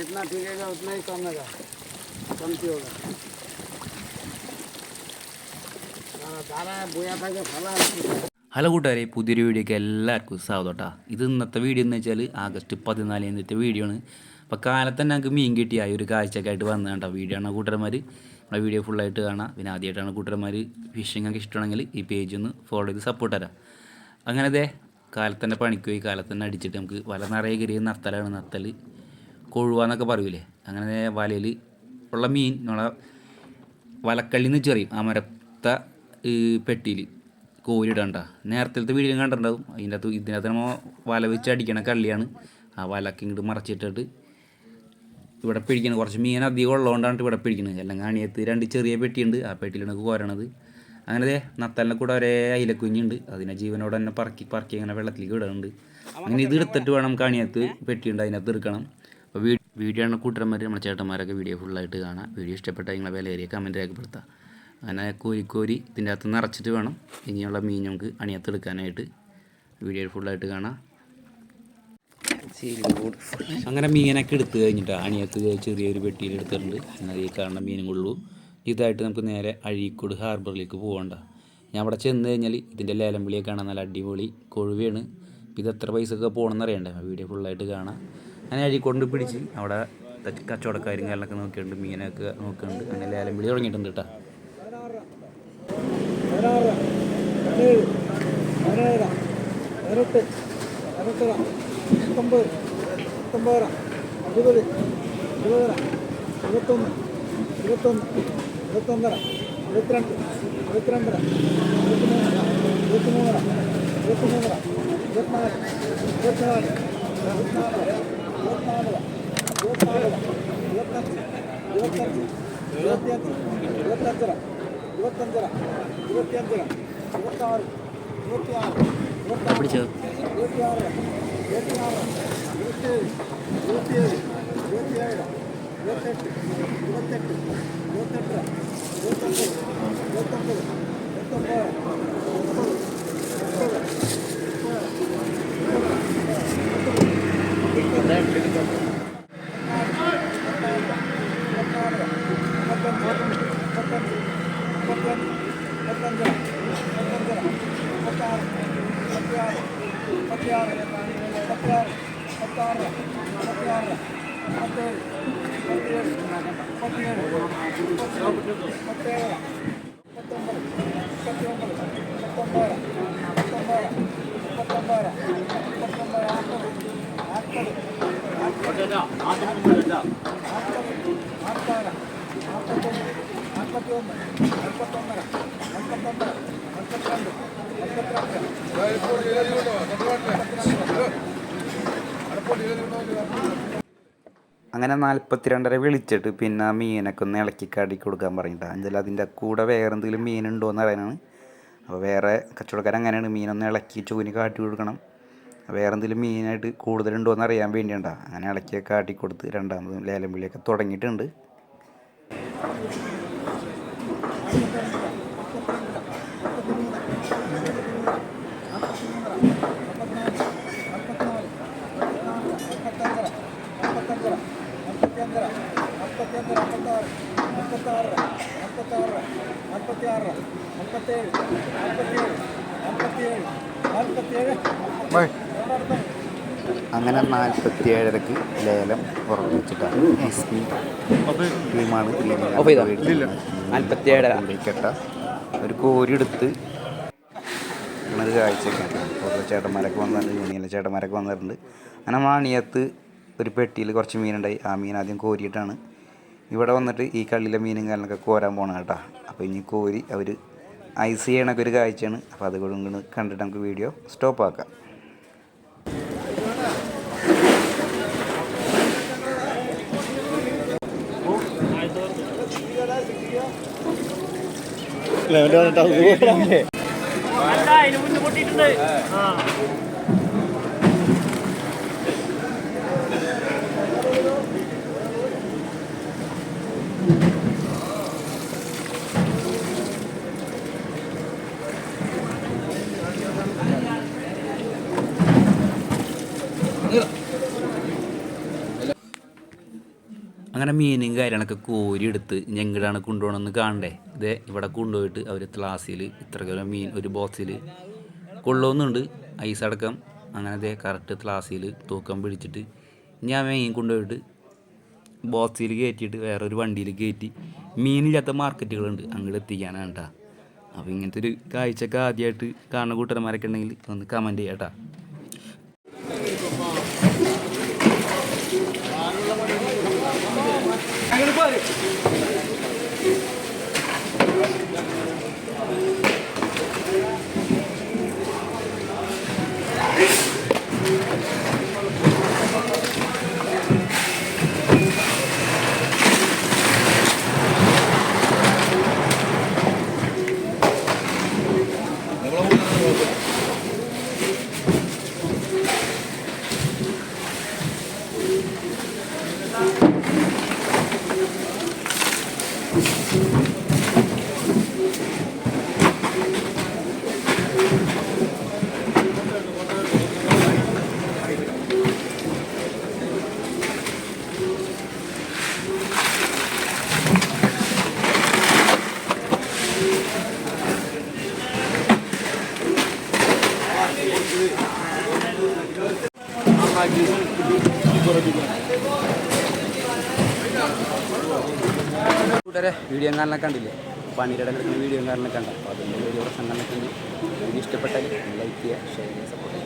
जितना टिकेगा उतना ही कम होगा कमती होगा हाँ, दाना बोया था कि फला ഹലോ കൂട്ടുകാരെ പുതിയൊരു വീഡിയോക്ക് എല്ലാവർക്കും സ്വാഗതം കേട്ടോ ഇത് ഇന്നത്തെ വീഡിയോ എന്ന് വെച്ചാൽ ആഗസ്റ്റ് പതിനാലാം തീയതിത്തെ വീഡിയോ ആണ് അപ്പോൾ കാലത്ത് തന്നെ ഞങ്ങൾക്ക് മീൻ കിട്ടിയ ഒരു കാഴ്ചയൊക്കെ ആയിട്ട് വന്നു കേട്ടോ വീഡിയോ ആണ് കൂട്ടുകാരന്മാർ നമ്മുടെ വീഡിയോ ഫുള്ളായിട്ട് കാണാം പിന്നെ ആദ്യമായിട്ടാണ് കൂട്ടുകാരന്മാർ ഫിഷിംഗ് ഒക്കെ ഇഷ്ടമാണെങ്കിൽ ഈ പേജ് ഒന്ന് ഫോളോ ചെയ്ത് സപ്പോർട്ട് തരാം അങ്ങനെ അതെ കാലത്ത് തന്നെ പണിക്ക് പോയി കാലത്ത് തന്നെ അടിച്ചിട്ട് നമുക്ക് വല നിറയെ കയറിയ നത്തലാണ് നത്തൽ കൊഴുവാന്നൊക്കെ പറയൂലേ? അങ്ങനെ വലയിൽ ഉള്ള മീൻ നമ്മളെ വലക്കള്ളിന്ന് ചെറിയും ആ മരത്ത പെട്ടിയിൽ കോരിടണ്ട. നേരത്തെ വീഡിയോ കണ്ടിട്ടുണ്ടാവും. അതിന്റെ അകത്ത് ഇതിനകത്ത് നമ്മൾ വല വെച്ച് അടിക്കണ കള്ളിയാണ്. ആ വലക്ക് ഇങ്ങോട്ട് മറച്ചിട്ടിട്ട് ഇവിടെ പിടിക്കണം. കുറച്ച് മീൻ അധികം ഉള്ളതുകൊണ്ടാണ് ഇവിടെ പിടിക്കുന്നത് അല്ലെങ്കിൽ അണിയത്ത് രണ്ട് ചെറിയ പെട്ടിയുണ്ട്. ആ പെട്ടിയിലാണ് കോരണത്. അങ്ങനെ ദേ നത്തലിനെ കൂടെ ഒരേ അയിലക്കുഞ്ഞുണ്ട്. അതിനെ ജീവനോടെ തന്നെ പറക്കി പറക്കി അങ്ങനെ വെള്ളത്തിലേക്ക് ഇടുന്നുണ്ട് അങ്ങനെ ഇത് എടുത്തിട്ട് വേണം കണിയത്ത് പെട്ടിയുണ്ട്. അതിനകത്ത് എടുക്കണം. അപ്പോൾ വീഡിയോ ആണ് കൂട്ടന്മാർ നമ്മുടെ ചേട്ടന്മാരൊക്കെ വീഡിയോ ഫുള്ളായിട്ട് കാണാം. വീഡിയോ ഇഷ്ടപ്പെട്ട നിങ്ങളെ വിലയേറിയ കമന്റ് രേഖപ്പെടുത്താം. അങ്ങനെ കോരി കോരി ഇതിന്റെ അകത്ത് നിറച്ചിട്ട് വേണം. ഇനിയുള്ള മീൻ നമുക്ക് അണിയത്ത് എടുക്കാനായിട്ട് വീഡിയോ ഫുള്ളായിട്ട് കാണാം. അങ്ങനെ മീനൊക്കെ എടുത്തു കഴിഞ്ഞിട്ട്. അണിയത്ത് ചെറിയൊരു പെട്ടിയിൽ എടുത്തിട്ടുണ്ട്. അങ്ങനെ ഈ കാണുന്ന മീനും കൊള്ളൂ ഇതായിട്ട് നമുക്ക് നേരെ അഴീക്കോട് ഹാർബറിലേക്ക് പോകണ്ട ഞാൻ അവിടെ ചെന്ന് കഴിഞ്ഞാൽ ഇതിന്റെ ലേലം വിളിയൊക്കെ കാണാൻ നല്ല അടിപൊളി കൊഴുവയാണ്. ഇത് എത്ര പൈസ ഒക്കെ പോകണമെന്ന് അറിയണ്ടേ വീഡിയോ ഫുള്ളായിട്ട് കാണാം. അങ്ങനെ അഴീക്കോണ്ട് പിടിച്ച് അവിടെ കച്ചവടക്കാരും കാര്യങ്ങളൊക്കെ നോക്കിയിട്ടുണ്ട് മീനൊക്കെ നോക്കുന്നുണ്ട് അങ്ങനെ ലേലം വിളി തുടങ്ങിയിട്ടുണ്ട് കേട്ടോ. ಇವತ್ತಂತರ ಇವತ್ತಂತರ ಇವತ್ತೆಂತರ ಇವತ್ತಾರು ಇವತ್ತಾರು ಇವತ್ತಾರು ಇವತ್ತಾರು ಇವತ್ತಾರು ಇವತ್ತೇಳು ಇವತ್ತೇಳು ಇವತ್ತೇಳು ಇವತ್ತೆಂಟು ಇವತ್ತೆಂಟು ಇವತ್ತೆಂಟರ ಇವತ್ತೊಂಬತ್ತು ಇವತ್ತೊಂಬತ್ತು ಇವತ್ತೊಂಬತ್ತು ಇಪ್ಪತ್ತೊಂಬತ್ತು ಇಪ್ಪತ್ತೊಂಬತ್ತು ಇಪ್ಪತ್ತೊಂಬತ್ತು ಇಪ್ಪತ್ತೊಂಬತ್ತು അങ്ങനെ നാൽപ്പത്തിരണ്ടര വിളിച്ചിട്ട് പിന്നെ ആ മീനൊക്കെ ഒന്ന് ഇളക്കി കാടി കൊടുക്കാൻ പറഞ്ഞിട്ട്. അഞ്ചല അതിന്റെ കൂടെ വേറെ എന്തെങ്കിലും മീനുണ്ടോ എന്ന് അപ്പോൾ വേറെ കച്ചവടക്കാരൻ അങ്ങനെയാണ് മീനൊന്ന് ഇളക്കി ചൂനി കാട്ടി കൊടുക്കണം. വേറെ എന്തെങ്കിലും മീനായിട്ട് കൂടുതലുണ്ടോ എന്ന് അറിയാൻ വേണ്ടിയുണ്ടാ. അങ്ങനെ ഇളക്കിയൊക്കെ കാട്ടി കൊടുത്ത് രണ്ടാമത് ലേലം വിളിയൊക്കെ തുടങ്ങിയിട്ടുണ്ട്. അങ്ങനെ നാൽപ്പത്തി ഏഴരക്ക് ലേലം ഉറപ്പിച്ചിട്ടാണ് എസ് പി ടീമാണ് നാൽപ്പത്തി ഏഴര കെട്ട ഒരു കോരി എടുത്ത് ഒരു കാഴ്ചയൊക്കെയാണ് ഓരോ ചേട്ടന്മാരൊക്കെ വന്നിട്ടുണ്ട് യൂണിയനിലെ ചേട്ടന്മാരൊക്കെ വന്നിട്ടുണ്ട്. അങ്ങനെ മാണിയത്ത് ഒരു പെട്ടിയിൽ കുറച്ച് മീനുണ്ടായി. ആ മീൻ ആദ്യം കോരിയിട്ടാണ് ഇവിടെ വന്നിട്ട് ഈ കള്ളിലെ മീനും കാര്യങ്ങളൊക്കെ കോരാൻ പോകണം കേട്ടോ. അപ്പോൾ ഇനി കോരി അവർ ഐസ് ചെയ്യണൊക്കെ ഒരു കാഴ്ചയാണ്. അപ്പോൾ അതുകൊണ്ട് കണ്ടിട്ട് നമുക്ക് വീഡിയോ സ്റ്റോപ്പ് ആക്കാം അങ്ങനെ മീനും കാര്യങ്ങളൊക്കെ കോരിയെടുത്ത് ഞങ്ങളാണ് കൊണ്ടുപോകണമെന്ന് കാണണ്ടേ? ഇത് ഇവിടെ കൊണ്ടുപോയിട്ട് അവർ ക്ലാസ്സിൽ ഇത്ര കിലോ മീൻ ഒരു ബോക്സിൽ കൊള്ളുന്നുണ്ട്. ഐസ് അടക്കം. അങ്ങനെ ദേ കറക്റ്റ് ക്ലാസ്സിൽ തൂക്കം പിടിച്ചിട്ട് ഞാൻ മീൻ കൊണ്ടുപോയിട്ട് ബോക്സിൽ കയറ്റിയിട്ട് വേറൊരു വണ്ടിയിൽ കയറ്റി. മീനില്ലാത്ത മാർക്കറ്റുകളുണ്ട് അങ്ങോട്ട് എത്തിക്കാനാണ് കേട്ടോ അപ്പോൾ ഇങ്ങനത്തെ ഒരു കാഴ്ചയൊക്കെ ആദ്യമായിട്ട് കാണുന്ന കൂട്ടന്മാരൊക്കെ ഉണ്ടെങ്കിൽ ഒന്ന് കമന്റ് ചെയ്യാം കേട്ടാ കൂട്ടരെ വീഡിയോ കാണാൻ കണ്ടില്ലേ? പണിയുടെ വീഡിയോ കാണാൻ കണ്ടു. അപ്പോൾ അതിന്റെ ഒരു പ്രശ്നം കണ്ടിട്ടുണ്ടെങ്കിൽ വീഡിയോ ഇഷ്ടപ്പെട്ടാൽ ലൈക്ക് ചെയ്യുക ഷെയർ ചെയ്യുക സപ്പോർട്ട്